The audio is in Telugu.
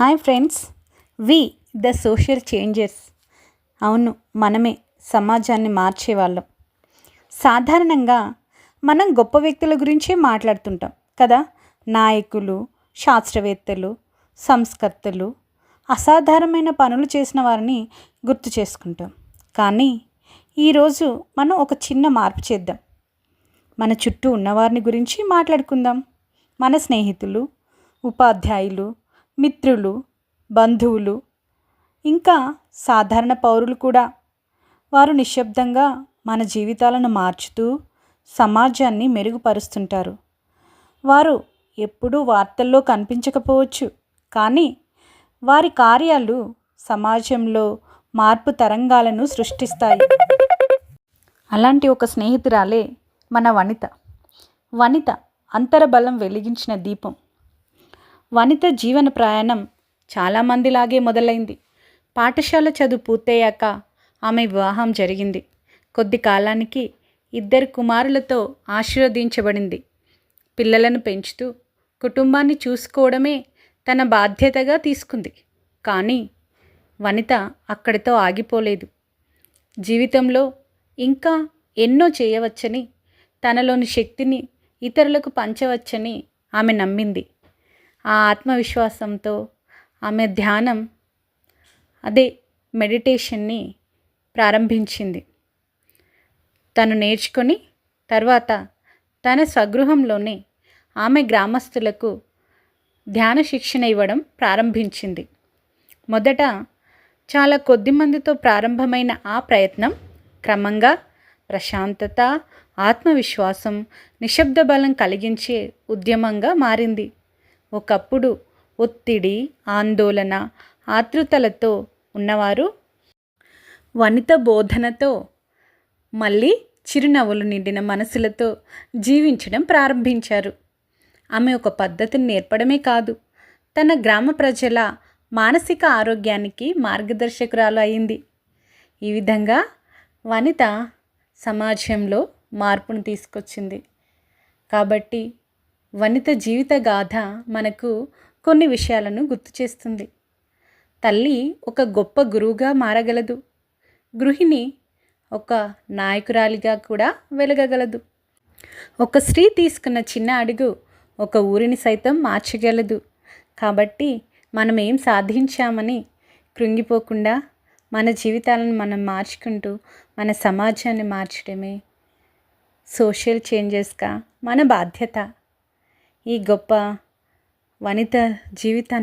Hi friends. We the social changes. అవును మనమే సమాజాన్ని మార్చేవాళ్ళం. సాధారణంగా మనం గొప్ప వ్యక్తుల గురించే మాట్లాడుతుంటాం కదా. నాయకులు శాస్త్రవేత్తలు సంస్కర్తలు అసాధారణమైన పనులు చేసిన వారిని గుర్తు చేసుకుంటాం. కానీ ఈరోజు మనం ఒక చిన్న మార్పు చేద్దాం. మన చుట్టూ ఉన్నవారిని గురించి మాట్లాడుకుందాం. మన స్నేహితులు ఉపాధ్యాయులు మిత్రులు బంధువులు ఇంకా సాధారణ పౌరులు కూడా. వారు నిశ్శబ్దంగా మన జీవితాలను మార్చుతూ సమాజాన్ని మెరుగుపరుస్తుంటారు. వారు ఎప్పుడూ వార్తల్లో కనిపించకపోవచ్చు కానీ వారి కార్యాలు సమాజంలో మార్పు తరంగాలను సృష్టిస్తాయి. అలాంటి ఒక స్నేహితురాలే మన వనిత. వనిత అంతరబలం వెలిగించిన దీపం. వనిత జీవన ప్రయాణం చాలామందిలాగే మొదలైంది. పాఠశాల చదువు పూర్తయ్యాక ఆమె వివాహం జరిగింది. కొద్ది కాలానికి ఇద్దరు కుమారులతో ఆశీర్వదించబడింది. పిల్లలను పెంచుతూ కుటుంబాన్ని చూసుకోవడమే తన బాధ్యతగా తీసుకుంది. కానీ వనిత అక్కడితో ఆగిపోలేదు. జీవితంలో ఇంకా ఎన్నో చేయవచ్చని తనలోని శక్తిని ఇతరులకు పంచవచ్చని ఆమె నమ్మింది. ఆ ఆత్మవిశ్వాసంతో ఆమె ధ్యానం అదే మెడిటేషన్ని ప్రారంభించింది. తను నేర్చుకొని తర్వాత తన స్వగృహంలోనే ఆమె గ్రామస్తులకు ధ్యాన శిక్షణ ఇవ్వడం ప్రారంభించింది. మొదట చాలా కొద్ది మందితో ప్రారంభమైన ఆ ప్రయత్నం క్రమంగా ప్రశాంతత ఆత్మవిశ్వాసం నిశ్శబ్ద బలం కలిగించే ఉద్యమంగా మారింది. ఒకప్పుడు ఒత్తిడి ఆందోళన ఆతృతలతో ఉన్నవారు వనిత బోధనతో మళ్ళీ చిరునవ్వులు నిండిన మనసులతో జీవించడం ప్రారంభించారు. ఆమె ఒక పద్ధతిని నేర్పడమే కాదు తన గ్రామ ప్రజల మానసిక ఆరోగ్యానికి మార్గదర్శకురాలు అయింది. ఈ విధంగా వనిత సమాజంలో మార్పును తీసుకొచ్చింది. కాబట్టి వనిత జీవిత గాథ మనకు కొన్ని విషయాలను గుర్తు చేస్తుంది. తల్లి ఒక గొప్ప గురువుగా మారగలదు. గృహిణి ఒక నాయకురాలిగా కూడా వెలగగలదు. ఒక స్త్రీ తీసుకున్న చిన్న అడుగు ఒక ఊరిని సైతం మార్చగలదు. కాబట్టి మనం ఏం సాధించామని కృంగిపోకుండా మన జీవితాలను మనం మార్చుకుంటూ మన సమాజాన్ని మార్చడమే. సోషల్ చేంజెస్గా మన బాధ్యత. ఈ గొప్ప వనిత జీవితాన్ని